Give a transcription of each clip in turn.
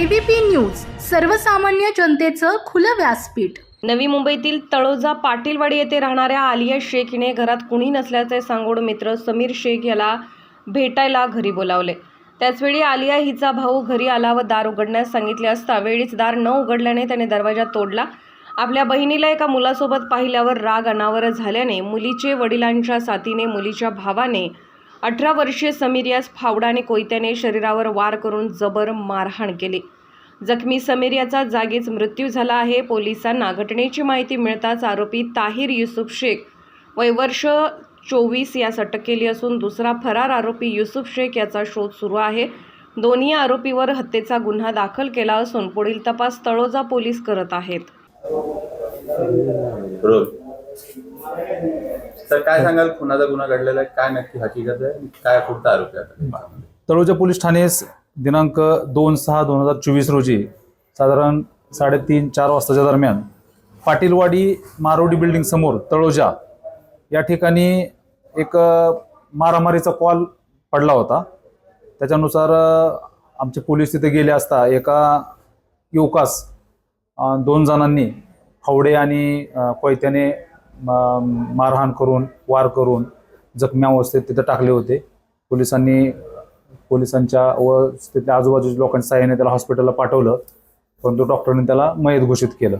ABP news सर्वसामान्य जनतेचं खुलं व्यासपीठ. नवी मुंबईतील तळोजा पाटीलवाडी येथे राहणाऱ्या आलिया शेख हिने घरात कुणी नसल्याचे सांगून मित्र समीर शेख याला भेटायला घरी बोलावले. त्याचवेळी आलिया हिचा भाऊ घरी आला व दार उघडण्यास सांगितले असता वेळीच दार न उघडल्याने त्याने दरवाजा तोडला. आपल्या बहिणीला एका मुलासोबत पाहिल्यावर राग अनावर झाल्याने मुलीचे वडिलांच्या साथीने मुलीच्या भावाने अठरा वर्षीय समीर यास फावडा आणि कोयत्याने शरीरावर वार करून जबर मारहाण केली. जखमी समीर याचा जागीच मृत्यू झाला आहे. पोलिसांना घटनेची माहिती मिळताच आरोपी ताहिर युसुफ शेख वय वर्ष चोवीस यास अटक केली असून दुसरा फरार आरोपी युसुफ शेख याचा शोध सुरू आहे. दोन्ही आरोपीवर हत्येचा गुन्हा दाखल केला असून पुढील तपास तळोजा पोलीस करत आहेत. तर काय सांगाल? खुनाचा गुन्हा घडलेला आहे. काय नक्की हकीकत आहे? काय पुढचा आरोप आहे? तळोजा पोलीस ठाणेस दिनांक दोन सहा दोन हजार चोवीस रोजी साधारण साडेतीन चार वाजताच्या दरम्यान पाटीलवाडी मारोडी बिल्डिंग समोर तळोजा या ठिकाणी एक मारामारीचा कॉल पडला होता. त्याच्यानुसार आमचे पोलीस तिथे गेले असता एका युवकास दोन जणांनी फावडे आणि कोयत्याने मारहाण करून वार करून जखमी अवस्थेत तिथं टाकले होते. पोलिसांनी पोलिसांच्या व तिथल्या आजूबाजूच्या लोकांच्या सहाय्याने त्याला हॉस्पिटलला पाठवलं परंतु डॉक्टरने त्याला मयत घोषित केलं.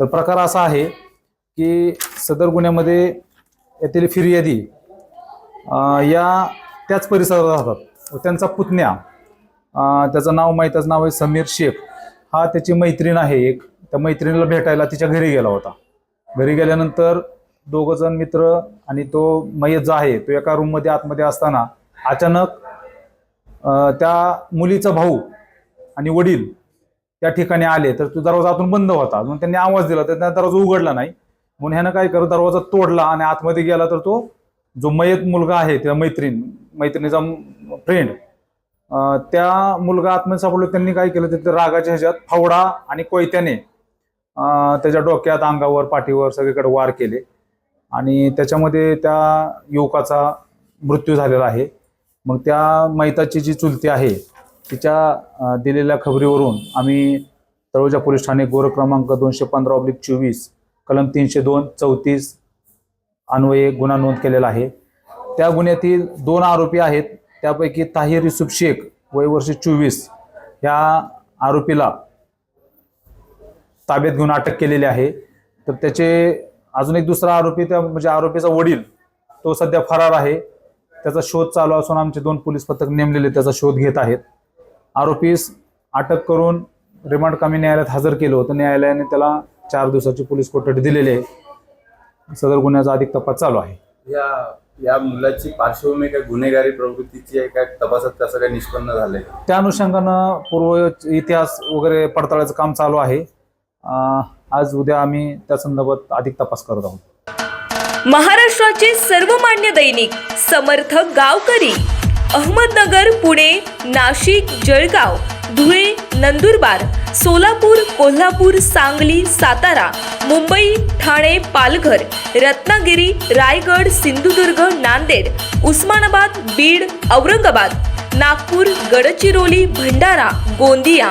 तर प्रकार असा आहे की सदर गुन्ह्यामध्ये येथील फिर्यादी या त्याच परिसरात राहतात. व त्यांचा पुतण्या त्याचं नाव माहीतच नाव आहे समीर शेख हा त्याची मैत्रीण आहे एक. त्या मैत्रिणीला भेटायला तिच्या घरी गेला होता. घरी गेल्यानंतर दोघ जण मित्र आणि तो मयत जो आहे तो एका रूममध्ये आतमध्ये असताना अचानक त्या मुलीचा भाऊ आणि वडील त्या ठिकाणी आले. तर तो दरवाजा आतून बंद होता. म्हणून त्यांनी आवाज दिला तर त्यांना दरवाजा उघडला नाही. म्हणून ह्यानं काय करत दरवाजा तोडला आणि आतमध्ये गेला तर तो जो मयत मुलगा आहे त्या मैत्रीण मैत्रिणीचा फ्रेंड त्या मुलगा आतमध्ये सापडलो. त्यांनी काय केलं तर रागाच्या ह्याच्यात फावडा आणि कोयत्याने त्याच्या डोक्यात अंगावर पाठीवर सगळीकडे वार केले. आणि त्याच्यामध्ये त्या युवकाचा मृत्यू झालेला आहे. मग त्या मैताची जी चुलती आहे तिच्या दिलेल्या खबरीवरून आम्ही तळोजा पोलीस ठाणे गोर क्रमांक दोनशे पंधरा ऑब्लिक चोवीस कलम तीनशे दोन चौतीस अन्वये गुन्हा नोंद केलेला आहे. त्या गुन्ह्यातील दोन आरोपी आहेत. त्यापैकी ताहिर युसुफ शेख वय वर्ष चोवीस ह्या आरोपीला ताब्यात घेऊन अटक केलेली आहे. तर त्याचे अजून एक दुसरा आरोपी त्या म्हणजे आरोपीचा वडील तो सध्या फरार आहे. त्याचा शोध चालू असून आमचे दोन पोलीस पथक नेमलेले त्याचा शोध घेत आहेत. आरोपीस अटक करून रिमांड कामी न्यायालयात हजर केलं होतं. न्यायालयाने त्याला चार दिवसाची पोलीस कोठडी दिलेली आहे. सदर गुन्ह्याचा अधिक तपास चालू आहे. या या मुलाची पार्श्वभूमी काय गुन्हेगारी प्रवृत्तीची आहे काय? तपासात कसं काय निष्पन्न झालंय? त्या अनुषंगानं पूर्व इतिहास वगैरे पडताळायचं काम चालू आहे. आज उद्या आम्ही त्या संदर्भात अधिक तपास करत आहोत. महाराष्ट्राचे सर्वमान्य दैनिक समर्थ गावकरी अहमदनगर पुणे नाशिक जळगाव धुळे नंदुरबार सोलापूर कोल्हापूर सांगली सातारा मुंबई ठाणे पालघर रत्नागिरी रायगड सिंधुदुर्ग नांदेड उस्मानाबाद बीड औरंगाबाद नागपूर गडचिरोली भंडारा गोंदिया